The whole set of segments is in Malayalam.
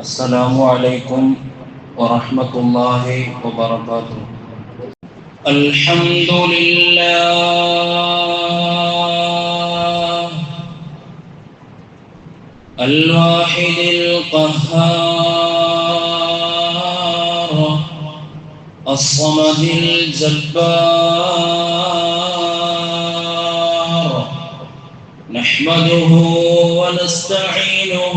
السلام عليكم ورحمة الله وبركاته. الحمد لله الواحد القهار الصمد الجبار نحمده ونستعينه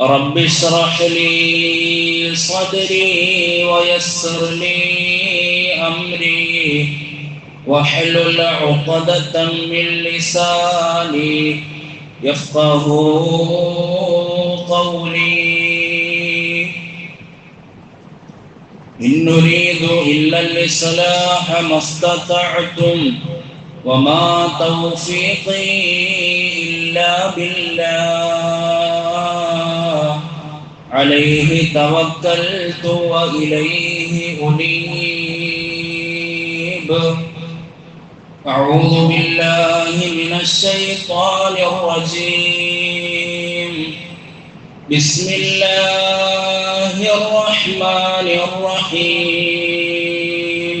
رب اشرح لي صدري ويسر لي أمري واحلل عقدة من لساني يفقه قولي. إن نريد إلا الإصلاح ما استطعتم وما توفيقي إلا بالله. عليه توكلت وإليه أنيب. أعوذ بالله من الشيطان الرجيم. بسم الله الرحمن الرحيم.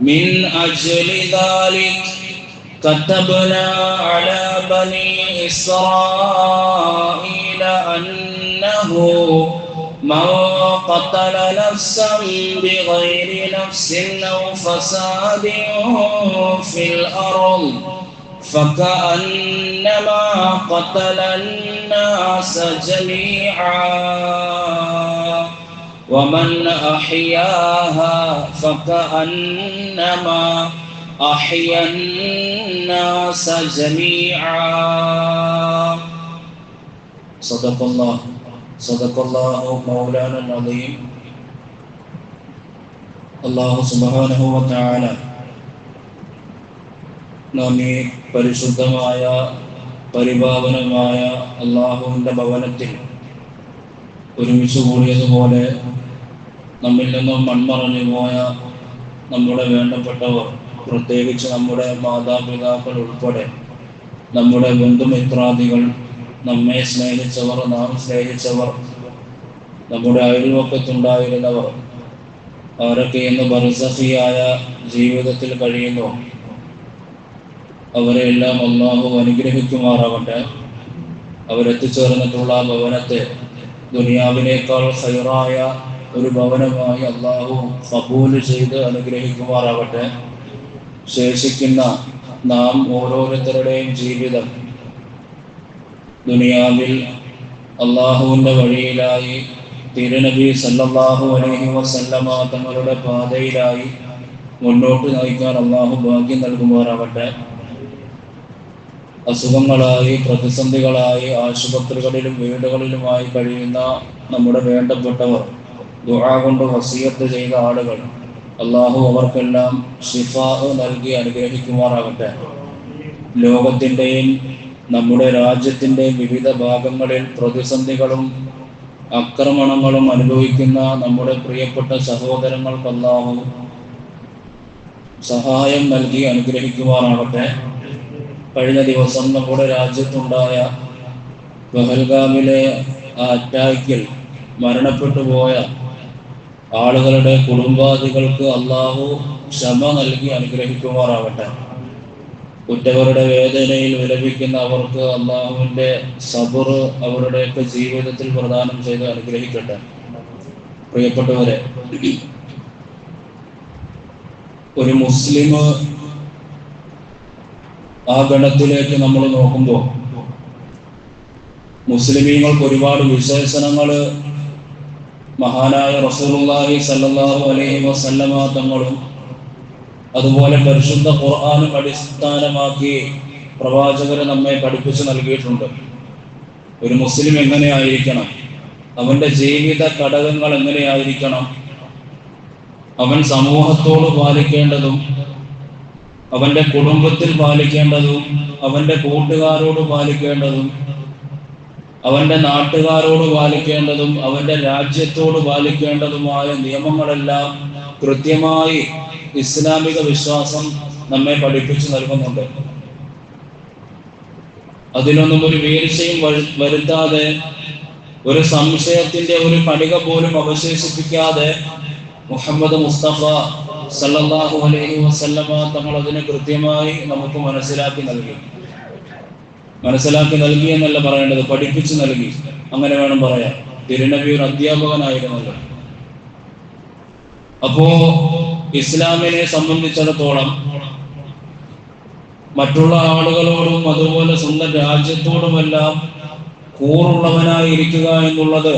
من أجل ذلك كتبنا على بني إسرائيل أنه من قتل نفسا بغير نفس أو فساد في الأرض فكأنما قتل الناس جميعا ومن أحياها فكأنما أحيا الناس جميعا. صدق الله. صدق الله مولانا العظيم അള്ളാഹു സുബാനുഭവത്തായ നാം ഈ പരിശുദ്ധമായ പരിപാവനമായ അള്ളാഹുവിൻ്റെ ഭവനത്തിൽ ഒരുമിച്ച് കൂടിയതുപോലെ നമ്മിൽ നിന്നും മൺമറഞ്ഞു പോയ നമ്മുടെ വേണ്ടപ്പെട്ടവർ പ്രത്യേകിച്ച് നമ്മുടെ മാതാപിതാക്കൾ ഉൾപ്പെടെ നമ്മുടെ ബന്ധുമിത്രാദികൾ നമ്മെ സ്നേഹിച്ചവർ നാം സ്നേഹിച്ചവർ നമ്മുടെ അയൽവക്കത്തുണ്ടായിരുന്നവർ അവരൊക്കെ ഇന്ന് ബർസഫിയായ ജീവിതത്തിൽ കഴിയുന്നു അവരെ എല്ലാം അള്ളാഹു അനുഗ്രഹിക്കുമാറാവട്ടെ. അവരെത്തിച്ചേർന്നിട്ടുള്ള ഭവനത്തെ ദുനിയാവിനേക്കാൾ ഹൈറായ ഒരു ഭവനമായി അള്ളാഹു കബൂൽ ചെയ്ത് അനുഗ്രഹിക്കുമാറാവട്ടെ. ശേഷിക്കുന്ന നാം ഓരോരുത്തരുടെയും ജീവിതം ദുനിയാവിൽ അള്ളാഹുവിന്റെ വഴിയിലായി തിരുനബി സല്ലാഹു അലഹി വസല്ലമ തങ്ങളുടെ പാതയിലായി മുന്നോട്ട് നയിക്കാൻ അള്ളാഹു ഭാഗ്യം നൽകുമാറാവട്ടെ. അസുഖങ്ങളായി പ്രതിസന്ധികളായി ആശുപത്രികളിലും വീടുകളിലുമായി കഴിയുന്ന നമ്മുടെ വേണ്ടപ്പെട്ടവർ ദുആ കൊണ്ട് വസീയത്ത് ചെയ്ത ആളുകൾ അള്ളാഹു അവർക്കെല്ലാം ഷിഫാ നൽകി അനുഗ്രഹിക്കുമാറാകട്ടെ ലോകത്തിന്റെയും നമ്മുടെ രാജ്യത്തിന്റെ വിവിധ ഭാഗങ്ങളിൽ പ്രതിസന്ധികളും ആക്രമണങ്ങളും അനുഭവിക്കുന്ന നമ്മുടെ പ്രിയപ്പെട്ട സഹോദരങ്ങൾക്ക് അല്ലാഹു സഹായം നൽകി അനുഗ്രഹിക്കുവാനാകട്ടെ കഴിഞ്ഞ ദിവസം നമ്മുടെ രാജ്യത്തുണ്ടായ പഹൽഗാമിലെ ആ അറ്റാക്കിൽ മരണപ്പെട്ടു പോയ ആളുകളുടെ കുടുംബാദികൾക്ക് അള്ളാഹു ക്ഷമ നൽകി അനുഗ്രഹിക്കുമാറാവട്ടെ ഉറ്റവരുടെ വേദനയിൽ വിലപിക്കുന്ന അവർക്ക് അള്ളാഹുവിന്റെ സബർ അവരുടെയൊക്കെ ജീവിതത്തിൽ പ്രദാനം ചെയ്ത് അനുഗ്രഹിക്കട്ടെ. പ്രിയപ്പെട്ടവരെ ഒരു മുസ്ലിം ആ ഗണത്തിലേക്ക് നമ്മൾ നോക്കുമ്പോൾ മുസ്ലിമീങ്ങൾക്ക് ഒരുപാട് വിശേഷണങ്ങൾ മഹാനായ റസൂലുള്ളാഹി സല്ലല്ലാഹു അലൈഹി വസല്ലമ തങ്ങളും അതുപോലെ പരിശുദ്ധ ഖുർആാനും അടിസ്ഥാനമാക്കി പ്രവാചകർ നമ്മെ പഠിപ്പിച്ചു നൽകിയിട്ടുണ്ട്. ഒരു മുസ്ലിം എങ്ങനെയായിരിക്കണം? അവന്റെ ജീവിത ഘടകങ്ങൾ എങ്ങനെയായിരിക്കണം? അവൻ സമൂഹത്തോട് പാലിക്കേണ്ടതും അവന്റെ കുടുംബത്തിൽ പാലിക്കേണ്ടതും അവന്റെ കൂട്ടുകാരോട് പാലിക്കേണ്ടതും അവന്റെ നാട്ടുകാരോട് പാലിക്കേണ്ടതും അവന്റെ രാജ്യത്തോട് പാലിക്കേണ്ടതുമായ നിയമങ്ങളെല്ലാം കൃത്യമായി ഇസ്ലാമിക വിശ്വാസം നമ്മെ പഠിപ്പിച്ചു നൽകുന്നുണ്ട്. അതിനൊന്നും ഒരു വീഴ്ചയും വരുത്താതെ ഒരു സംശയത്തിന്റെ ഒരു കണിക പോലും അവശേഷിപ്പിക്കാതെ മുഹമ്മദ് മുസ്തഫ സല്ലാഹു അലൈഹി വസല്ലമ തങ്ങൾ അതിനെ കൃത്യമായി നമുക്ക് മനസ്സിലാക്കി നൽകി. മനസ്സിലാക്കി നൽകി എന്നല്ല പറയേണ്ടത് പഠിപ്പിച്ചു നൽകി. അങ്ങനെ വേണം പറയാം തിരുനബി ഒരു അധ്യാപകനായിരുന്നല്ലോ. അപ്പോ ഇസ്ലാമിനെ സംബന്ധിച്ചിടത്തോളം മറ്റുള്ള ആളുകളോടും അതുപോലെ സ്വന്തം രാജ്യത്തോടുമെല്ലാം കൂറുള്ളവനായിരിക്കുക എന്നുള്ളത്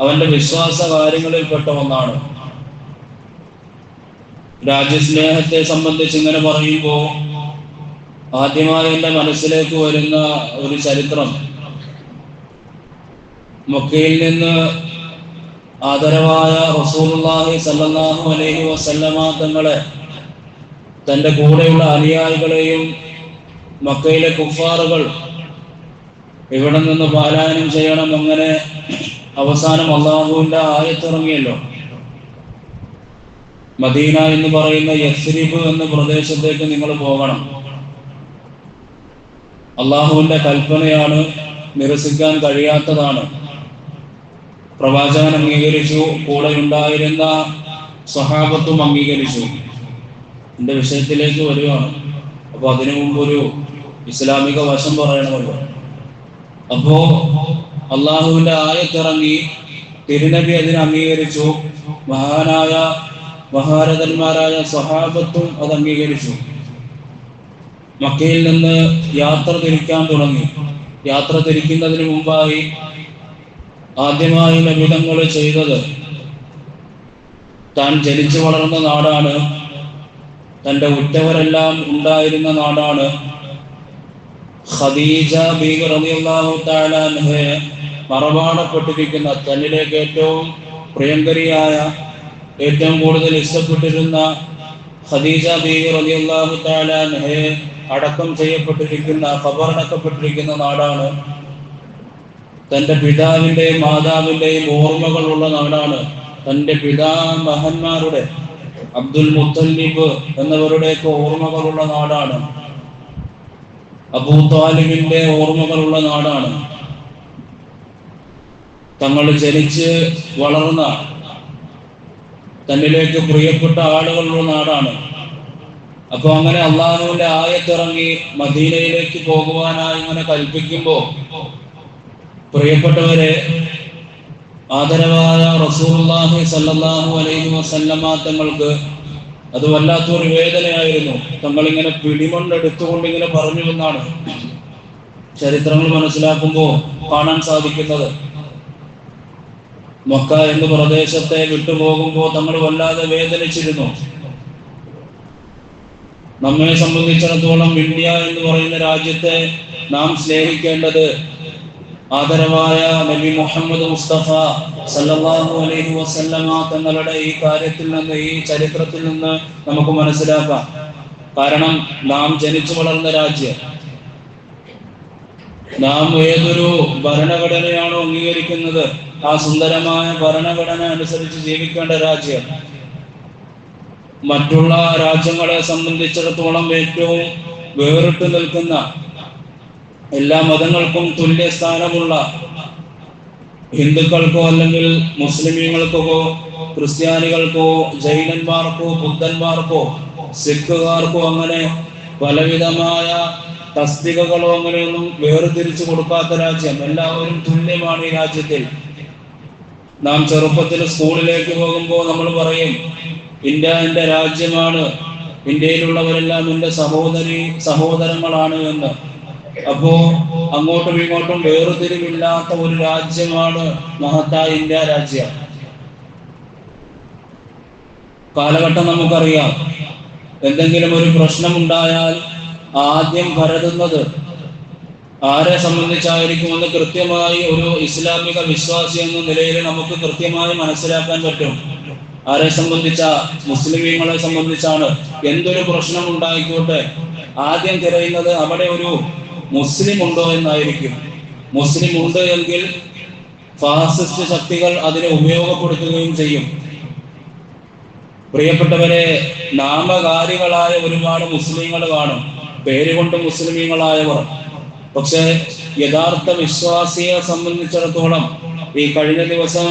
അവന്റെ വിശ്വാസ കാര്യങ്ങളിൽപ്പെട്ട ഒന്നാണ്. രാജ്യസ്നേഹത്തെ സംബന്ധിച്ച് ഇങ്ങനെ പറയുമ്പോൾ ആദ്യമായി എന്റെ മനസ്സിലേക്ക് വരുന്ന ഒരു ചരിത്രം. മൊക്കയിൽ നിന്ന് ആദരവായ റസൂലുള്ളാഹി സല്ലല്ലാഹു അലൈഹി വസല്ലമ തങ്ങളെ തന്റെ കൂടെയുള്ള അനുയായികളെയും മക്കയിലെ കുഫാറുകൾ ഇവിടെ നിന്ന് പാലായനം ചെയ്യണം അങ്ങനെ അവസാനം അള്ളാഹുവിന്റെ ആയത്തിറങ്ങിയല്ലോ. മദീന എന്ന് പറയുന്ന യസ്രിബ് എന്ന പ്രദേശത്തേക്ക് നിങ്ങൾ പോകണം. അള്ളാഹുവിന്റെ കൽപ്പനയാണ് നിരസിക്കാൻ കഴിയാത്തതാണ്. പ്രവാചകൻ അംഗീകരിച്ചു കൂടെ ഉണ്ടായിരുന്ന സഹാബത്തും അംഗീകരിച്ചു. എന്റെ വിഷയത്തിലേക്ക് വരികയാണ്. അപ്പൊ അതിനു മുമ്പ് ഒരു ഇസ്ലാമിക വശം പറയണമല്ലോ. അപ്പോ അള്ളാഹുവിന്റെ ആയത്തിറങ്ങി തിരുനബി അതിനെ അംഗീകരിച്ചു. മഹാനായ മഹാരഥന്മാരായ സഹാബത്തും അത് അംഗീകരിച്ചു. മക്കയിൽ നിന്ന് യാത്ര തിരിക്കാൻ തുടങ്ങി. യാത്ര തിരിക്കുന്നതിന് മുമ്പായി ആദ്യമായി നബിതങ്ങൾ ചെയ്തത് താൻ ജനിച്ചു വളർന്ന നാടാണ്. തന്റെ ഉറ്റവരെല്ലാം ഉണ്ടായിരുന്ന നാടാണ്. ഖദീജ മറവാടപ്പെട്ടിരിക്കുന്ന തന്നിലേക്ക് ഏറ്റവും പ്രിയങ്കരിയായ ഏറ്റവും കൂടുതൽ ഇഷ്ടപ്പെട്ടിരുന്ന ഖദീജ തആല അൻഹയെ അടക്കം ചെയ്യപ്പെട്ടിരിക്കുന്ന ഖബറടക്കപ്പെട്ടിരിക്കുന്ന നാടാണ് തന്റെ പിതാവിന്റെയും മാതാവിന്റെയും ഓർമ്മകളുള്ള നാടാണ് തന്റെ പിതാമഹന്മാരുടെ അബ്ദുൽ മുത്തല്ലിബ് എന്നവരുടെയൊക്കെ ഓർമ്മകളുള്ള നാടാണ്. അബൂ താലിബിന്റെ ഓർമ്മകളുള്ള നാടാണ്. തങ്ങൾ ജനിച്ച് വളർന്ന തന്നിലേക്ക് പ്രിയപ്പെട്ട ആളുകളുള്ള നാടാണ്. അപ്പൊ അങ്ങനെ അള്ളാഹുവിന്റെ ആയത്തിറങ്ങി മദീനയിലേക്ക് പോകുവാനായി ഇങ്ങനെ കൽപ്പിക്കുമ്പോ പ്രിയപ്പെട്ടവരെ ആദരവായ റസൂലുള്ളാഹി സല്ലാഹു അലൈഹി വസല്ലമ തങ്ങൾക്ക് അത് വല്ലാത്തൊരു വേദനയായിരുന്നു. തങ്ങളിങ്ങനെ പിടിമണ്ണെടുത്തുകൊണ്ട് ഇങ്ങനെ പറഞ്ഞു എന്നാണ് ചരിത്രങ്ങൾ മനസ്സിലാക്കുമ്പോൾ കാണാൻ സാധിക്കുന്നത്. മക്ക എന്ന പ്രദേശത്തെ വിട്ടുപോകുമ്പോൾ തങ്ങൾ വല്ലാതെ വേദനിച്ചിരുന്നു. നമ്മെ സംബന്ധിച്ചിടത്തോളം ഇന്ത്യ എന്ന് പറയുന്ന രാജ്യത്തെ നാം സ്നേഹിക്കേണ്ടത് ആദരവായ നബി മുഹമ്മദ് മുസ്തഫ സല്ലല്ലാഹു അലൈഹി വസല്ലമ തങ്ങളുടെ ഈ കാര്യത്തിൽ നിന്ന് ഈ ചരിത്രത്തിൽ നിന്ന് നമുക്ക് മനസ്സിലാക്കാം. കാരണം നാം ജനിച്ചു വളർന്ന രാജ്യം. നാം ഏതൊരു ഭരണഘടനയാണോ അംഗീകരിക്കുന്നത് ആ സുന്ദരമായ ഭരണഘടന അനുസരിച്ച് ജീവിക്കേണ്ട രാജ്യം. മറ്റുള്ള രാജ്യങ്ങളെ സംബന്ധിച്ചിടത്തോളം ഏറ്റവും വേറിട്ട് നിൽക്കുന്ന എല്ലാ മതങ്ങൾക്കും തുല്യ സ്ഥാനമുള്ള ഹിന്ദുക്കൾക്കോ അല്ലെങ്കിൽ മുസ്ലിമീങ്ങൾക്കോ ക്രിസ്ത്യാനികൾക്കോ ജൈനന്മാർക്കോ ബുദ്ധന്മാർക്കോ സിഖുകാർക്കോ അങ്ങനെ പലവിധമായ തസ്തികകളോ അങ്ങനെയൊന്നും വേർതിരിച്ചു കൊടുക്കാത്ത രാജ്യം. എല്ലാവരും തുല്യമാണ് ഈ രാജ്യത്തിൽ. നാം ചെറുപ്പത്തിൽ സ്കൂളിലേക്ക് പോകുമ്പോൾ നമ്മൾ പറയും ഇന്ത്യ എന്റെ രാജ്യമാണ്. ഇന്ത്യയിലുള്ളവരെല്ലാം എന്റെ സഹോദരി സഹോദരങ്ങളാണ് എന്ന്. അപ്പോ അങ്ങോട്ടും ഇങ്ങോട്ടും വേർതിരിവില്ലാത്ത ഒരു രാജ്യമാണ് മഹത്തായ ഇന്ത്യ രാജ്യം. കാലഘട്ടം നമുക്കറിയാം. എന്തെങ്കിലും ഒരു പ്രശ്നം ഉണ്ടായാൽ ആദ്യം കരുതുന്നത് ആരെ സംബന്ധിച്ചായിരിക്കുമെന്ന് കൃത്യമായി ഒരു ഇസ്ലാമിക വിശ്വാസി എന്ന നിലയിൽ നമുക്ക് കൃത്യമായി മനസ്സിലാക്കാൻ പറ്റും. ആരെ സംബന്ധിച്ച? മുസ്ലിമീങ്ങളെ സംബന്ധിച്ചാണ്. എന്തൊരു പ്രശ്നം ഉണ്ടായിക്കോട്ടെ ആദ്യം തിരയുന്നത് അവിടെ ഒരു മുസ്ലിം ഉണ്ടോ എന്നായിരിക്കും. മുസ്ലിം ഉണ്ട് എങ്കിൽ ഫാസിസ്റ്റ് ശക്തികൾ അതിനെ ഉപയോഗപ്പെടുത്തുകയും ചെയ്യും. പ്രിയപ്പെട്ടവരെ നാമകാരികളായ ഒരുപാട് മുസ്ലിങ്ങൾ കാണും. പേരുകൊണ്ട് മുസ്ലിമീങ്ങളായവർ. പക്ഷെ യഥാർത്ഥ വിശ്വാസിയെ സംബന്ധിച്ചിടത്തോളം ഈ കഴിഞ്ഞ ദിവസം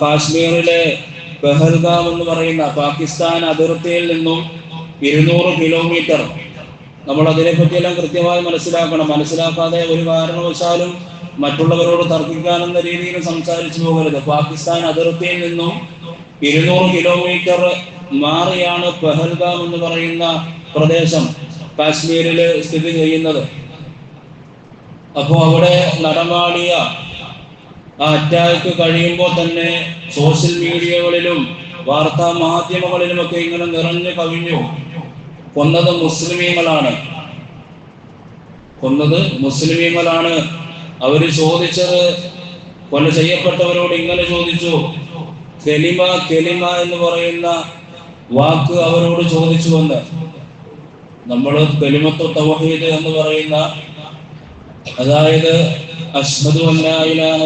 കാശ്മീരിലെ പെഹൽഗാം എന്ന് പറയുന്ന പാകിസ്ഥാൻ അതിർത്തിയിൽ നിന്നും ഇരുന്നൂറ് കിലോമീറ്റർ നമ്മൾ അതിനെപ്പറ്റിയെല്ലാം കൃത്യമായി മനസ്സിലാക്കണം. മനസ്സിലാക്കാതെ ഒരു കാരണവശാലും മറ്റുള്ളവരോട് തർക്കിക്കാനെന്ന രീതിയിൽ സംസാരിച്ചു പോകരുത്. പാകിസ്ഥാൻ അതിർത്തിയിൽ നിന്നും ഇരുന്നൂറ് കിലോമീറ്റർ മാറിയാണ് പെഹൽഗാം എന്ന് പറയുന്ന പ്രദേശം കാശ്മീരിൽ സ്ഥിതി ചെയ്യുന്നത്. അപ്പോൾ അവിടെ നടമാടിയ ആ അറ്റാക്ക് കഴിയുമ്പോൾ തന്നെ സോഷ്യൽ മീഡിയകളിലും വാർത്താ മാധ്യമങ്ങളിലുമൊക്കെ ഇങ്ങനെ നിറഞ്ഞു കവിഞ്ഞു. കൊന്നത് മുസ്ലിമീങ്ങളാണ്. കൊന്നത് മുസ്ലിമീങ്ങളാണ്. അവർ ചോദിച്ചത് കൊല ചെയ്യപ്പെട്ടവരോട് ഇങ്ങനെ ചോദിച്ചു. കെലിമ കെലിമ എന്ന് പറയുന്ന വാക്ക് അവരോട് ചോദിച്ചു വന്ന് നമ്മൾ കെലിമത്തു തവഹീദ് എന്ന് പറയുന്ന അതായത് അഷ്ഹദു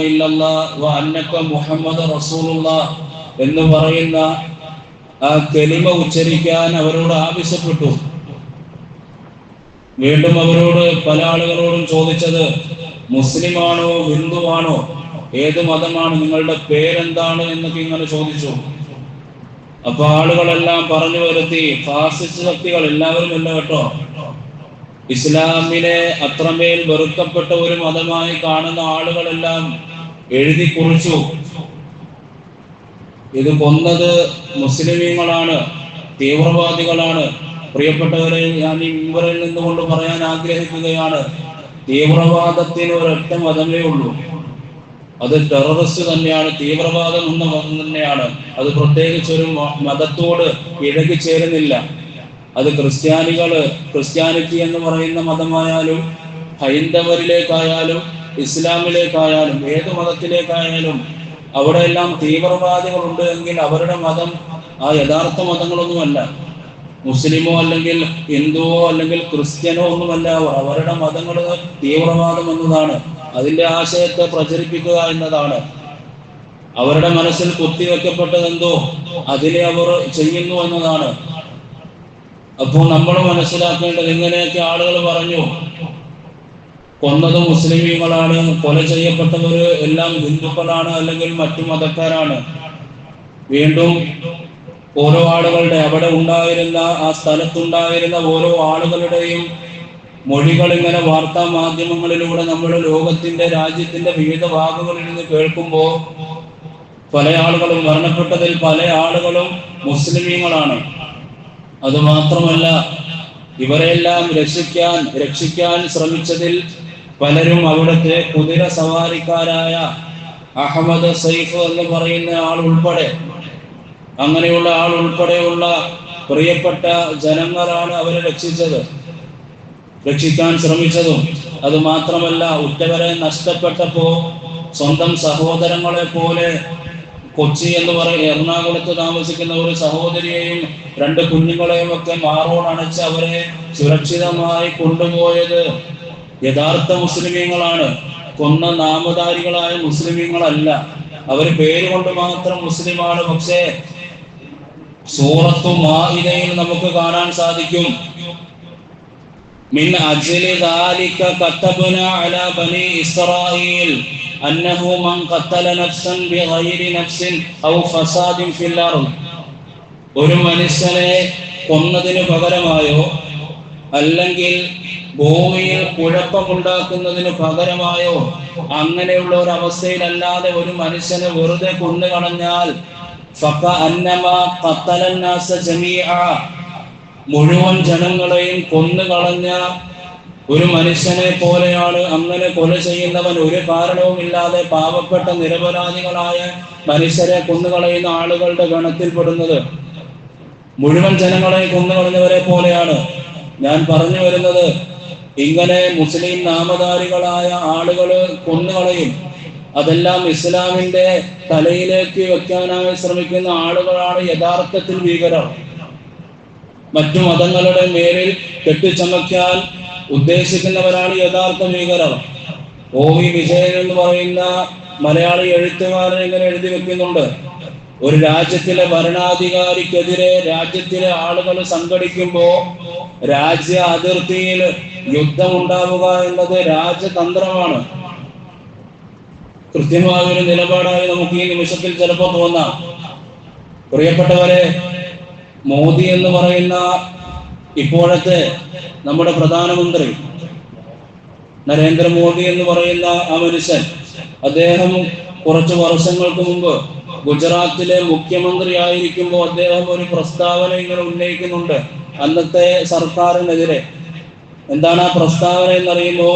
ഇല്ലല്ലാഹ് വ എന്ന് പറയുന്ന ആ കലിമ ഉച്ചരിക്കാൻ അവരോട് ആവശ്യപ്പെട്ടു. വീണ്ടും അവരോട് പല ആളുകളോടും ചോദിച്ചത് മുസ്ലിമാണോ ഹിന്ദുവാണോ? ഏത് മതമാണ്? നിങ്ങളുടെ പേരെന്താണ്? എന്നൊക്കെ ഇങ്ങനെ ചോദിച്ചു. അപ്പൊ ആളുകളെല്ലാം പറഞ്ഞു വരുത്തി ഫാസിസ്റ്റ് ശക്തികൾ എല്ലാവരും ഇല്ല കേട്ടോ. ഇസ്ലാമിനെ അത്രമേൽ വെറുക്കപ്പെട്ട ഒരു മതമായി കാണുന്ന ആളുകളെല്ലാം എഴുതി കുറിച്ചു. ഇത് കൊന്നത് മുസ്ലിമീങ്ങളാണ് തീവ്രവാദികളാണ്. പ്രിയപ്പെട്ടവരെ ഞാൻ ഇവരിൽ നിന്നുകൊണ്ട് പറയാൻ ആഗ്രഹിക്കുകയാണ് തീവ്രവാദത്തിന് ഒരൊറ്റ മതമേ ഉള്ളൂ. അത് ടെററിസ്റ്റ് തന്നെയാണ് തീവ്രവാദം എന്ന മതം തന്നെയാണ്. അത് പ്രത്യേകിച്ച് ഒരു മതത്തോട് ഇഴകി ചേരുന്നില്ല. അത് ക്രിസ്ത്യാനികൾ ക്രിസ്ത്യാനിറ്റി എന്ന് പറയുന്ന മതമായാലും ഹൈന്ദവരിലേക്കായാലും ഇസ്ലാമിലേക്കായാലും ഏത് മതത്തിലേക്കായാലും അവിടെ എല്ലാം തീവ്രവാദികളുണ്ട് എങ്കിൽ അവരുടെ മതം ആ യഥാർത്ഥ മതങ്ങളൊന്നുമല്ല. മുസ്ലിമോ അല്ലെങ്കിൽ ഹിന്ദുവോ അല്ലെങ്കിൽ ക്രിസ്ത്യനോ ഒന്നുമല്ല. അവരുടെ മതങ്ങൾ തീവ്രവാദം എന്നതാണ്. അതിന്റെ ആശയത്തെ പ്രചരിപ്പിക്കുക എന്നതാണ്. അവരുടെ മനസ്സിൽ കുത്തിവെക്കപ്പെട്ടതെന്തോ അതിനെ അവർ ചെയ്യുന്നു എന്നതാണ്. അപ്പോൾ നമ്മൾ മനസ്സിലാക്കേണ്ടത് ഇങ്ങനെയൊക്കെ ആളുകൾ പറഞ്ഞു. കൊന്നത് മുസ്ലിമീങ്ങളാണ് കൊല ചെയ്യപ്പെട്ടവർ എല്ലാം ഹിന്ദുക്കളാണ് അല്ലെങ്കിൽ മറ്റു മതക്കാരാണ്. വീണ്ടും ഓരോ ആളുകളുടെ അവിടെ ഉണ്ടായിരുന്ന ആ സ്ഥലത്തുണ്ടായിരുന്ന ഓരോ ആളുകളുടെയും മൊഴികൾ ഇങ്ങനെ വാർത്താ മാധ്യമങ്ങളിലൂടെ നമ്മുടെ ലോകത്തിന്റെ രാജ്യത്തിന്റെ വിവിധ ഭാഗങ്ങളിൽ നിന്ന് കേൾക്കുമ്പോൾ പല ആളുകളും മരണപ്പെട്ടതിൽ പല ആളുകളും മുസ്ലിമീങ്ങളാണ്. അതുമാത്രമല്ല ഇവരെല്ലാം രക്ഷിക്കാൻ രക്ഷിക്കാൻ ശ്രമിച്ചതിൽ പലരും അവിടുത്തെ കുതിര സവാരിക്കാരായ അഹമ്മദ് സൈഫ് എന്ന് പറയുന്ന ആൾ ഉൾപ്പെടെ അങ്ങനെയുള്ള ആൾ ഉൾപ്പെടെയുള്ള പ്രിയപ്പെട്ട ജനങ്ങളാണ് അവരെ രക്ഷിച്ചത് രക്ഷിക്കാൻ ശ്രമിച്ചതും. അത് മാത്രമല്ല ഉറ്റവരെ നഷ്ടപ്പെട്ടപ്പോ സ്വന്തം സഹോദരങ്ങളെ പോലെ കൊച്ചി എന്ന് പറയും എറണാകുളത്ത് താമസിക്കുന്ന ഒരു സഹോദരിയെയും രണ്ട് കുഞ്ഞുങ്ങളെയും ഒക്കെ മാറോടണച്ച് അവരെ സുരക്ഷിതമായി കൊണ്ടുപോയത് യഥാർത്ഥ മുസ്ലിമീങ്ങളാണ് കൊന്ന നാമധാരികളായ മുസ്ലിമീങ്ങളല്ല അവർ പേര് കൊണ്ട് മാത്രം മുസ്ലിമാണ് പക്ഷേ സൂറത്തു മാഇദയിൽ നമുക്ക് കാണാൻ സാധിക്കും من أجل ذلك كتبنا على بني إسرائيل أنه من قتل نفسا بغير نفس أو فساد في الأرض ഒരു മനുഷ്യനെ കൊന്നതിന് പകരമായോ അല്ലെങ്കിൽ ഭൂമിയിൽ കുഴപ്പമുണ്ടാക്കുന്നതിന് പകരമായോ അങ്ങനെയുള്ള ഒരു അവസ്ഥയിലല്ലാതെ ഒരു മനുഷ്യനെ വെറുതെ കൊന്നു കളഞ്ഞാൽ മുഴുവൻ ജനങ്ങളെയും കൊന്നു കളഞ്ഞ ഒരു മനുഷ്യനെ പോലെയാണ് അങ്ങനെ കൊല ചെയ്യുന്നവൻ. ഒരു കാരണവുമില്ലാതെ പാവപ്പെട്ട നിരപരാധികളായ മനുഷ്യരെ കൊന്നുകളയുന്ന ആളുകളുടെ ഗണത്തിൽപ്പെടുന്നത് മുഴുവൻ ജനങ്ങളെ കൊന്നുകളഞ്ഞവരെ പോലെയാണ്. ഞാൻ പറഞ്ഞു വരുന്നത് ഇങ്ങനെ മുസ്ലിം നാമധാരികളായ ആളുകൾ കൊന്നുകളയും അതെല്ലാം ഇസ്ലാമിന്റെ തലയിലേക്ക് വെക്കാനായി ശ്രമിക്കുന്ന ആളുകളാണ് യഥാർത്ഥത്തിൽ ഭീകരർ. മറ്റു മതങ്ങളുടെ മേലിൽ കെട്ടിച്ചമയ്ക്കാൻ ഉദ്ദേശിക്കുന്നവരാണ് യഥാർത്ഥ ഭീകരർ. ഓ വി വിജയൻ എന്ന് പറയുന്ന മലയാളി എഴുത്തുകാരൻ ഇങ്ങനെ എഴുതി വെക്കുന്നുണ്ട് ഒരു രാജ്യത്തിലെ ഭരണാധികാരിക്കെതിരെ രാജ്യത്തിലെ ആളുകൾ സംഘടിക്കുമ്പോ രാജ്യ അതിർത്തിയിൽ യുദ്ധം ഉണ്ടാവുക എന്നത് രാജതന്ത്രമാണ്. കൃത്യമായ ഒരു നിലപാടായി നമുക്ക് ഈ നിമിഷത്തിൽ ചിലപ്പോൾ തോന്നാം. പ്രിയപ്പെട്ടവരെ മോദി എന്ന് പറയുന്ന ഇപ്പോഴത്തെ നമ്മുടെ പ്രധാനമന്ത്രി നരേന്ദ്രമോദി എന്ന് പറയുന്ന ആ മനുഷ്യൻ അദ്ദേഹം കുറച്ച് വർഷങ്ങൾക്ക് മുമ്പ് ഗുജറാത്തിലെ മുഖ്യമന്ത്രി ആയിരിക്കുമ്പോൾ അദ്ദേഹം ഒരു പ്രസ്താവന ഇങ്ങനെ ഉന്നയിക്കുന്നുണ്ട്. അന്നത്തെ സർക്കാരിനെതിരെ. എന്താണ് ആ പ്രസ്താവന എന്നറിയുമ്പോ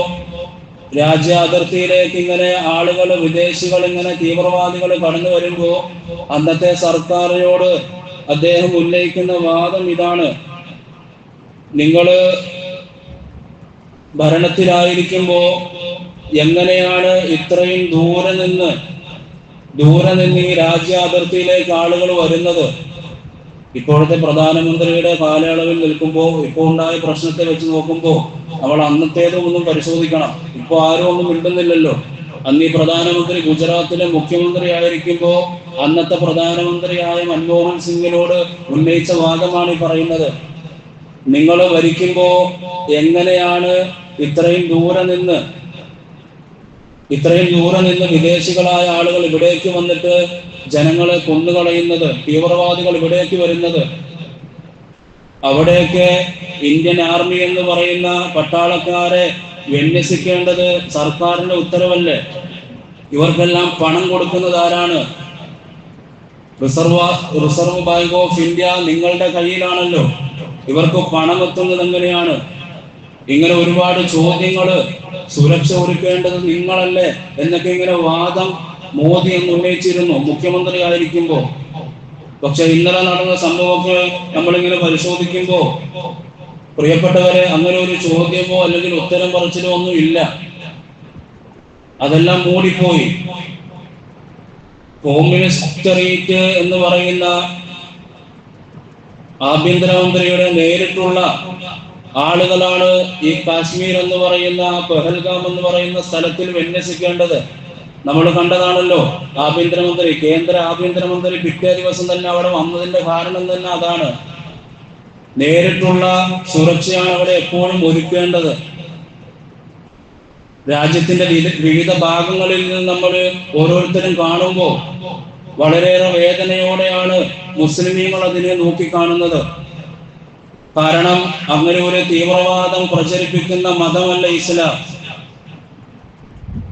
രാജ്യ അതിർത്തിയിലേക്ക് ഇങ്ങനെ ആളുകൾ വിദേശികൾ ഇങ്ങനെ തീവ്രവാദികൾ കടന്നു വരുമ്പോ അന്നത്തെ സർക്കാരിനോട് അദ്ദേഹം ഉന്നയിക്കുന്ന വാദം ഇതാണ്. നിങ്ങൾ ഭരണത്തിലായിരിക്കുമ്പോ എങ്ങനെയാണ് ഇത്രയും ദൂരെ നിന്ന് ദൂരെ നിന്ന് ഈ രാജ്യ അതിർത്തിയിലേക്ക് ആളുകൾ വരുന്നത്. ഇപ്പോഴത്തെ പ്രധാനമന്ത്രിയുടെ കാലയളവിൽ നിൽക്കുമ്പോൾ ഇപ്പോൾ ഉണ്ടായ പ്രശ്നത്തെ വെച്ച് നോക്കുമ്പോൾ നമ്മൾ അന്നത്തേതും ഒന്നും പരിശോധിക്കണം. ഇപ്പൊ ആരും ഒന്നും മിണ്ടുന്നില്ലല്ലോ. അന്ന് ഈ പ്രധാനമന്ത്രി ഗുജറാത്തിലെ മുഖ്യമന്ത്രി ആയിരിക്കുമ്പോൾ അന്നത്തെ പ്രധാനമന്ത്രിയായ മൻമോഹൻ സിംഗിനോട് ഉന്നയിച്ച വാദമാണ് ഈ പറയുന്നത്. നിങ്ങൾ ഭരിക്കുമ്പോ എങ്ങനെയാണ് ഇത്രയും ദൂരെ നിന്ന് ഇത്രയും ദൂരെ നിന്ന് വിദേശികളായ ആളുകൾ ഇവിടേക്ക് വന്നിട്ട് ജനങ്ങളെ കൊന്നുകളയുന്നത് തീവ്രവാദികൾ ഇവിടേക്ക് വരുന്നത്. അവിടേക്ക് ഇന്ത്യൻ ആർമി എന്ന് പറയുന്ന പട്ടാളക്കാരെ വിന്യസിക്കേണ്ടത് സർക്കാരിന്റെ ഉത്തരവല്ലേ? ഇവർക്കെല്ലാം പണം കൊടുക്കുന്നത് ആരാണ്? Reserve reserve bank of India നിങ്ങളുടെ കയ്യിലാണല്ലോ. ഇവർക്ക് പണം എത്തുന്നത് എങ്ങനെയാണ്? ഇങ്ങനെ ഒരുപാട് ചോദ്യങ്ങൾ സുരക്ഷ ഒരുക്കേണ്ടത് നിങ്ങളല്ലേ എന്നൊക്കെ ഇങ്ങനെ വാദം മോദി എന്ന് ഉന്നയിച്ചിരുന്നു. മുഖ്യമന്ത്രി ആയിരിക്കുമ്പോ പക്ഷെ ഇന്നലെ നടന്ന സംഭവമൊക്കെ നമ്മളിങ്ങനെ പരിശോധിക്കുമ്പോ പ്രിയപ്പെട്ടവരെ അങ്ങനെ ഒരു ചോദ്യമോ അല്ലെങ്കിൽ ഉത്തരം പറച്ചിലോ ഒന്നും ഇല്ല. അതെല്ലാം മൂടിപ്പോയി. കോമ്യൂണിസ്റ്ററേറ്റ് എന്ന് പറയുന്ന ആഭ്യന്തരമന്ത്രിയുടെ നേരിട്ടുള്ള ആളുകളാണ് ഈ കാശ്മീർ എന്ന് പറയുന്ന പെഹൽഗാം എന്ന് പറയുന്ന സ്ഥലത്തിൽ വിന്യസിക്കേണ്ടത്. നമ്മൾ കണ്ടതാണല്ലോ ആഭ്യന്തരമന്ത്രി കേന്ദ്ര ആഭ്യന്തരമന്ത്രി പിറ്റേ ദിവസം തന്നെ അവിടെ വന്നതിന്റെ കാരണം തന്നെ അതാണ്. നേരിട്ടുള്ള സുരക്ഷയാണ് അവിടെ എപ്പോഴും ഒരുക്കേണ്ടത്. രാജ്യത്തിന്റെ വിവിധ ഭാഗങ്ങളിൽ നിന്ന് നമ്മൾ ഓരോരുത്തരും കാണുമ്പോൾ വളരെയേറെ വേദനയോടെയാണ് മുസ്ലിമീങ്ങൾ അതിനെ നോക്കിക്കാണുന്നത്. കാരണം അങ്ങനെ ഒരു തീവ്രവാദം പ്രചരിപ്പിക്കുന്ന മതമല്ല ഇസ്ലാം.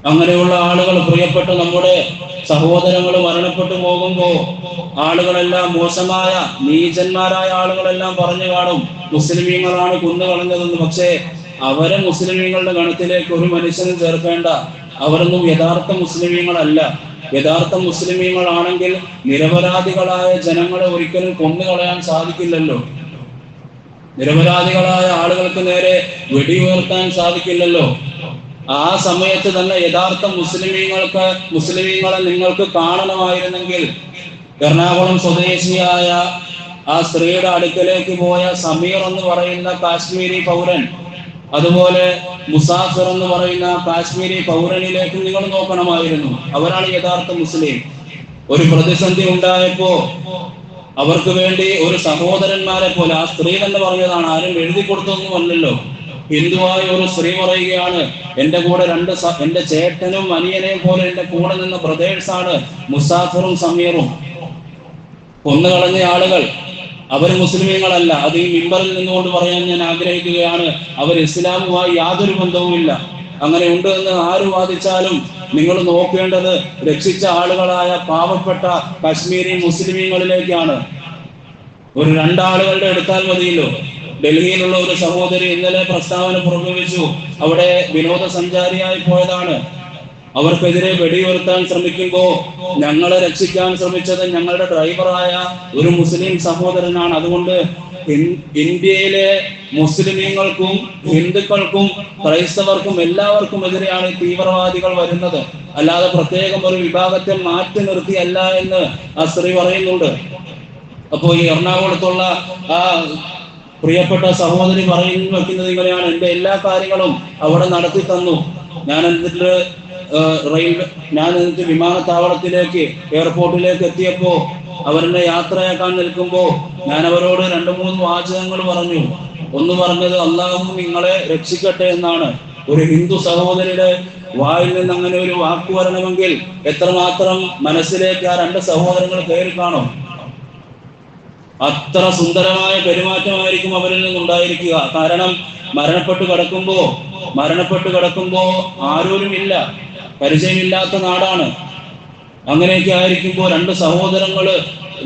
അങ്ങനെയുള്ള ആളുകൾ പ്രിയപ്പെട്ട നമ്മുടെ സഹോദരങ്ങൾ മരണപ്പെട്ടു പോകുമ്പോൾ ആളുകളെല്ലാം മോശമായ നീചന്മാരായ ആളുകളെല്ലാം പറഞ്ഞു കാണും മുസ്ലിമീങ്ങളാണ് കുന്നു കളഞ്ഞതെന്ന്. പക്ഷേ അവരെ മുസ്ലിമീങ്ങളുടെ ഗണത്തിലേക്ക് ഒരു മനുഷ്യനും ചേർക്കേണ്ട അവരൊന്നും യഥാർത്ഥ മുസ്ലിമീങ്ങളല്ല. യഥാർത്ഥ മുസ്ലിമീങ്ങളാണെങ്കിൽ നിരപരാധികളായ ജനങ്ങളെ ഒരിക്കലും കൊന്നുകളയാൻ സാധിക്കില്ലല്ലോ. നിരപരാധികളായ ആളുകൾക്ക് നേരെ വെടിയുയർത്താൻ സാധിക്കില്ലല്ലോ. ആ സമയത്ത് തന്നെ യഥാർത്ഥ മുസ്ലിമീങ്ങൾക്ക് മുസ്ലിമീങ്ങളെ നിങ്ങൾക്ക് കാണണമായിരുന്നെങ്കിൽ എറണാകുളം സ്വദേശിയായ ആ സ്ത്രീയുടെ അടുക്കലേക്ക് പോയ സമീർ എന്ന് പറയുന്ന കാശ്മീരി പൗരൻ അതുപോലെ മുസാഫിർ എന്ന് പറയുന്ന കാശ്മീരി പൗരനിലേക്ക് നിങ്ങൾ നോക്കണമായിരുന്നു. അവരാണ് യഥാർത്ഥ മുസ്ലിം. ഒരു പ്രതിസന്ധി ഉണ്ടായപ്പോ അവർക്ക് വേണ്ടി ഒരു സഹോദരന്മാരെ പോലെ ആ സ്ത്രീ തന്നെ പറഞ്ഞതാണ് ആരും എഴുതി കൊടുത്തൊന്നും അല്ലല്ലോ. ഹിന്ദുവായ ഒരു സ്ത്രീ പറയുകയാണ് എന്റെ കൂടെ രണ്ട് എന്റെ ചേട്ടനും അനിയനെയും പോലെ എന്റെ കൂടെ നിന്ന ബ്രദേഴ്സ് ആണ് മുസാഫറും സമീറും. കൊന്നുകളഞ്ഞ ആളുകൾ അവർ മുസ്ലിമീങ്ങളല്ല. അത് ഈ മിമ്പറിൽ നിന്നുകൊണ്ട് പറയാൻ ഞാൻ ആഗ്രഹിക്കുകയാണ്. അവർ ഇസ്ലാമുമായി യാതൊരു ബന്ധവുമില്ല. അങ്ങനെ ഉണ്ട് എന്ന് ആര് വാദിച്ചാലും നിങ്ങൾ നോക്കേണ്ടത് രക്ഷിച്ച ആളുകളായ പാവപ്പെട്ട കശ്മീരി മുസ്ലിമീങ്ങളിലേക്കാണ്. ഒരു രണ്ടാളുകളുടെ എടുത്താൽ മതിയല്ലോ. ഡൽഹിയിലുള്ള ഒരു സഹോദരി ഇന്നലെ പ്രസ്താവന പുറപ്പെടുവിച്ചു. അവിടെ വിനോദസഞ്ചാരിയായി പോയതാണ്. അവർക്കെതിരെ വെടിയുയർത്താൻ ശ്രമിക്കുമ്പോ ഞങ്ങളെ രക്ഷിക്കാൻ ശ്രമിച്ചത് ഞങ്ങളുടെ ഡ്രൈവറായ ഒരു മുസ്ലിം സഹോദരനാണ്. അതുകൊണ്ട് ഇന്ത്യയിലെ മുസ്ലിമീങ്ങൾക്കും ഹിന്ദുക്കൾക്കും ക്രൈസ്തവർക്കും എല്ലാവർക്കും എതിരെയാണ് തീവ്രവാദികൾ വരുന്നത്. അല്ലാതെ പ്രത്യേകം ഒരു വിഭാഗത്തെ മാറ്റി നിർത്തിയല്ല എന്ന് ആ സ്ത്രീ പറയുന്നുണ്ട്. അപ്പോ ഈ എറണാകുളത്തുള്ള ആ പ്രിയപ്പെട്ട സഹോദരി പറയുന്നു വെക്കുന്നത് ഇങ്ങനെയാണ്. എന്റെ എല്ലാ കാര്യങ്ങളും അവിടെ നടത്തി തന്നു. ഞാൻ എന്നിട്ട് റെയിൽവേ ഞാൻ എന്നിട്ട് വിമാനത്താവളത്തിലേക്ക് എയർപോർട്ടിലേക്ക് എത്തിയപ്പോ അവരുടെ യാത്രയാക്കാൻ നിൽക്കുമ്പോ ഞാൻ അവരോട് രണ്ടു മൂന്ന് വാചകങ്ങൾ പറഞ്ഞു. ഒന്ന് പറഞ്ഞത് അള്ളാഹു നിങ്ങളെ രക്ഷിക്കട്ടെ എന്നാണ്. ഒരു ഹിന്ദു സഹോദരിയുടെ വായിൽ നിന്ന് അങ്ങനെ ഒരു വാക്ക് വരണമെങ്കിൽ എത്രമാത്രം മനസ്സിലേക്ക് ആ രണ്ട് സഹോദരങ്ങൾ കയറി കാണും? അത്ര സുന്ദരമായ പെരുമാറ്റമായിരിക്കും അവരിൽ നിന്നുണ്ടായിരിക്കുക. കാരണം മരണപ്പെട്ടു കിടക്കുമ്പോ മരണപ്പെട്ടു കിടക്കുമ്പോ ആരോരും ഇല്ല പരിചയമില്ലാത്ത നാടാണ്. അങ്ങനെയൊക്കെ ആയിരിക്കുമ്പോൾ രണ്ട് സഹോദരങ്ങൾ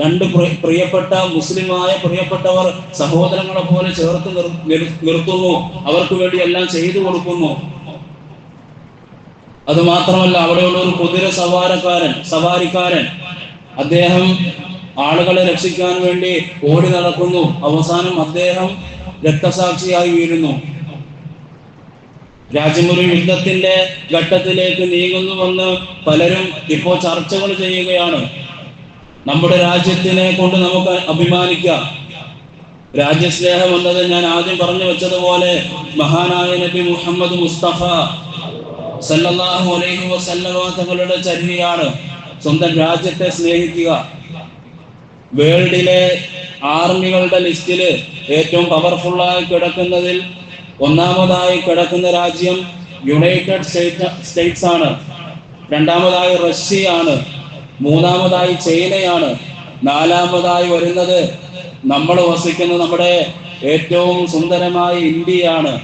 രണ്ട് പ്രിയപ്പെട്ട മുസ്ലിമായ പ്രിയപ്പെട്ടവർ സഹോദരങ്ങളെ പോലെ ചേർത്ത് നിർ- നിർ- നിർത്തുന്നു. അവർക്ക് വേണ്ടി എല്ലാം ചെയ്തു കൊടുക്കുന്നു. അത് മാത്രമല്ല അവിടെയുള്ള ഒരു കുതിര സവാരക്കാരൻ സവാരിക്കാരൻ അദ്ദേഹം ആളുകളെ രക്ഷിക്കാൻ വേണ്ടി ഓടി നടക്കുന്നു. അവസാനം അദ്ദേഹം രക്തസാക്ഷിയായി വീഴുന്നു. രാജ്യം ഒരു യുദ്ധത്തിന്റെ ഘട്ടത്തിലേക്ക് നീങ്ങുന്നുവെന്ന് പലരും ഇപ്പോ ചർച്ചകൾ ചെയ്യുകയാണ്. നമ്മുടെ രാജ്യത്തിനെ കൊണ്ട് നമുക്ക് അഭിമാനിക്കാം. രാജ്യസ്നേഹം എന്നത് ഞാൻ ആദ്യം പറഞ്ഞു വെച്ചതുപോലെ മഹാനായ നബി മുഹമ്മദ് മുസ്തഫ സല്ലല്ലാഹു അലൈഹി വസല്ലമ തങ്ങളുടെ ചര്യയാണ് സ്വന്തം രാജ്യത്തെ സ്നേഹിക്കുക. വേൾഡിലെ ആർമികളുടെ ലിസ്റ്റിൽ ഏറ്റവും പവർഫുള്ളായി കിടക്കുന്നതിൽ ഒന്നാമതായി കിടക്കുന്ന രാജ്യം യുണൈറ്റഡ് സ്റ്റേറ്റ് സ്റ്റേറ്റ്സ് ആണ്. രണ്ടാമതായി റഷ്യയാണ് മൂന്നാമതായി ചൈനയാണ്. നാലാമതായി വരുന്നത് നമ്മൾ വസിക്കുന്ന നമ്മുടെ ഏറ്റവും സുന്ദരമായ ഇന്ത്യയാണ്.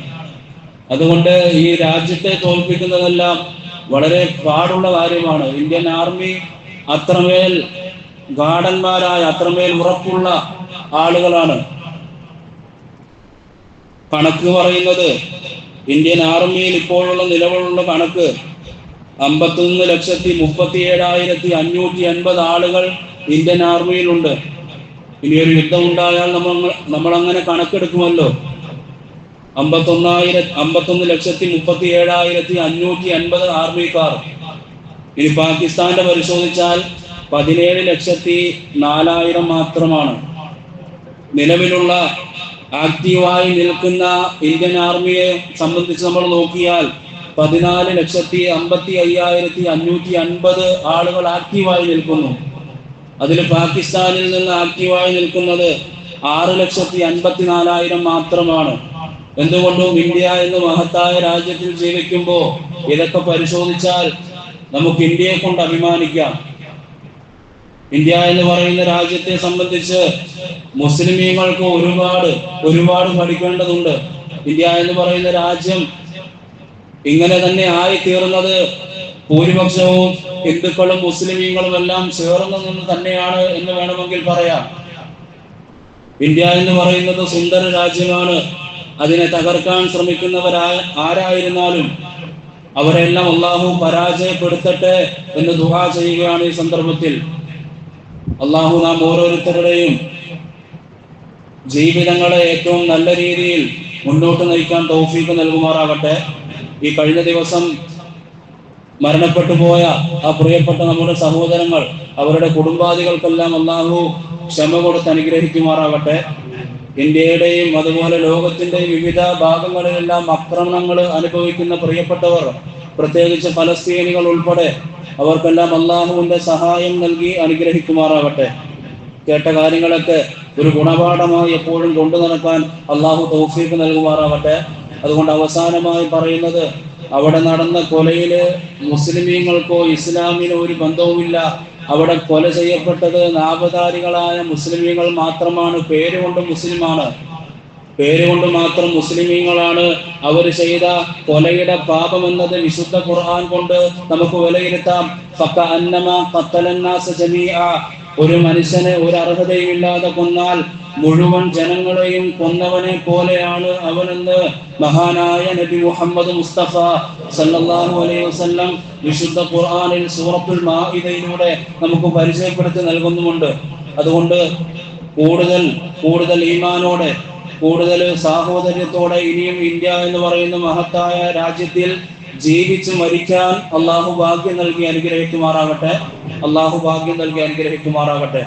അതുകൊണ്ട് ഈ രാജ്യത്തെ തോൽപ്പിക്കുന്നതെല്ലാം വളരെ പാടുള്ള കാര്യമാണ്. ഇന്ത്യൻ ആർമി അത്രമേൽ ഗാർഡന്മാരായ അത്രമേൽ ഉറപ്പുള്ള ആളുകളാണ്. കണക്ക് പറയുന്നത് ഇന്ത്യൻ ആർമിയിൽ ഇപ്പോഴുള്ള നിലവിലുള്ള കണക്ക് അമ്പത്തൊന്ന് ലക്ഷത്തി മുപ്പത്തി ഏഴായിരത്തി അഞ്ഞൂറ്റി അൻപത് ആളുകൾ ഇന്ത്യൻ ആർമിയിലുണ്ട്. ഇനി ഒരു യുദ്ധം ഉണ്ടായാൽ നമ്മൾ നമ്മൾ അങ്ങനെ കണക്കെടുക്കുമല്ലോ. അമ്പത്തൊന്നായിരം അമ്പത്തൊന്ന് ലക്ഷത്തി മുപ്പത്തി ഏഴായിരത്തി അഞ്ഞൂറ്റി അൻപത് ആർമിക്കാർ. ഇനി പാകിസ്ഥാന്റെ പരിശോധിച്ചാൽ പതിനേഴ് ലക്ഷത്തി നാലായിരം മാത്രമാണ്. നിലവിലുള്ള ആക്റ്റീവായി നിൽക്കുന്ന ഇന്ത്യൻ ആർമിയെ സംബന്ധിച്ച് നമ്മൾ നോക്കിയാൽ പതിനാല് ലക്ഷത്തി അമ്പത്തി അയ്യായിരത്തി അഞ്ഞൂറ്റി അൻപത് ആളുകൾ ആക്റ്റീവായി നിൽക്കുന്നു. അതിൽ പാകിസ്ഥാനിൽ നിന്ന് ആക്റ്റീവായി നിൽക്കുന്നത് ആറ് ലക്ഷത്തി അൻപത്തിനാലായിരം മാത്രമാണ്. എന്തുകൊണ്ടും ഇന്ത്യ എന്ന മഹത്തായ രാജ്യത്തിൽ ജീവിക്കുമ്പോൾ ഇതൊക്കെ പരിശോധിച്ചാൽ നമുക്ക് ഇന്ത്യയെ കൊണ്ട് അഭിമാനിക്കാം. ഇന്ത്യ എന്ന് പറയുന്ന രാജ്യത്തെ സംബന്ധിച്ച് മുസ്ലിമീങ്ങൾക്ക് ഒരുപാട് ഒരുപാട് പഠിക്കേണ്ടതുണ്ട്. ഇന്ത്യ എന്ന് പറയുന്ന രാജ്യം ഇങ്ങനെ തന്നെ ആയി തീർന്നത് ഭൂരിപക്ഷവും ഹിന്ദുക്കളും മുസ്ലിമീങ്ങളും എല്ലാം ചേർന്ന് നിന്ന് തന്നെയാണ് എന്ന് വേണമെങ്കിൽ പറയാം. ഇന്ത്യ എന്ന് പറയുന്നത് സുന്ദര രാജ്യമാണ്. അതിനെ തകർക്കാൻ ശ്രമിക്കുന്നവരാ ആരായിരുന്നാലും അവരെല്ലാം അള്ളാഹു പരാജയപ്പെടുത്തട്ടെ എന്ന് ദുഹ ചെയ്യുകയാണ് ഈ സന്ദർഭത്തിൽ. അള്ളാഹു നാം ഓരോരുത്തരുടെയും ജീവിതങ്ങളെ ഏറ്റവും നല്ല രീതിയിൽ മുന്നോട്ട് നയിക്കാൻ തൗഫീക്ക് നൽകുമാറാകട്ടെ. ഈ കഴിഞ്ഞ ദിവസം മരണപ്പെട്ടു പോയ ആ പ്രിയപ്പെട്ട നമ്മുടെ സഹോദരങ്ങൾ അവരുടെ കുടുംബാദികൾക്കെല്ലാം അള്ളാഹു ക്ഷമ കൊടുത്ത് അനുഗ്രഹിക്കുമാറാകട്ടെ. ഇന്ത്യയുടെയും അതുപോലെ ലോകത്തിന്റെയും വിവിധ ഭാഗങ്ങളിലെല്ലാം ആക്രമണങ്ങൾ അനുഭവിക്കുന്ന പ്രിയപ്പെട്ടവർ പ്രത്യേകിച്ച് ഫലസ്തീനികൾ ഉൾപ്പെടെ അവർക്കെല്ലാം അള്ളാഹുവിന്റെ സഹായം നൽകി അനുഗ്രഹിക്കുമാറാവട്ടെ. കേട്ട കാര്യങ്ങളൊക്കെ ഒരു ഗുണപാഠമായി എപ്പോഴും കൊണ്ടു നടക്കാൻ അള്ളാഹു തൗഫീഖ് നൽകുമാറാവട്ടെ. അതുകൊണ്ട് അവസാനമായി പറയുന്നത് അവിടെ നടന്ന കൊലയിൽ മുസ്ലിമീങ്ങൾക്കോ ഇസ്ലാമിനോ ഒരു ബന്ധവുമില്ല. അവിടെ കൊല ചെയ്യപ്പെട്ടത് നാപതാരികളായ മുസ്ലിമീങ്ങൾ മാത്രമാണ്. പേരുകൊണ്ട് മുസ്ലിമാണ്. പേരുകൊണ്ട് മാത്രം മുസ്ലിമീങ്ങളാണ് അവർ ചെയ്ത കൊലയുടെ പാപം എന്നത് വിശുദ്ധ ഖുർആൻ കൊണ്ട് നമുക്ക് വിലയിരുത്താം. ഒരു മനുഷ്യനെ ഒരു അർഹതയും ഇല്ലാതെ കൊന്നാൽ മുഴുവൻ ജനങ്ങളെയും കൊന്നവനെ പോലെയാണ് അവനെന്ന് മഹാനായ നബി മുഹമ്മദ് മുസ്തഫ സല്ലല്ലാഹു അലൈഹി വസല്ലം വിശുദ്ധ ഖുർആനിൽ സൂറത്തുൽ മാഇദയിലൂടെ നമുക്ക് പരിചയപ്പെടുത്തി നൽകുന്നുമുണ്ട്. അതുകൊണ്ട് കൂടുതൽ കൂടുതൽ ഈമാനോടെ കൂടുതൽ സാഹോദര്യത്തോടെ ഇനിയും ഇന്ത്യ എന്ന് പറയുന്ന മഹത്തായ രാജ്യത്തിൽ ജീവിച്ച് മരിക്കാൻ അള്ളാഹു ഭാഗ്യം നൽകി അനുഗ്രഹിക്കുമാറാകട്ടെ. അള്ളാഹു ഭാഗ്യം നൽകി അനുഗ്രഹിക്കുമാറാകട്ടെ.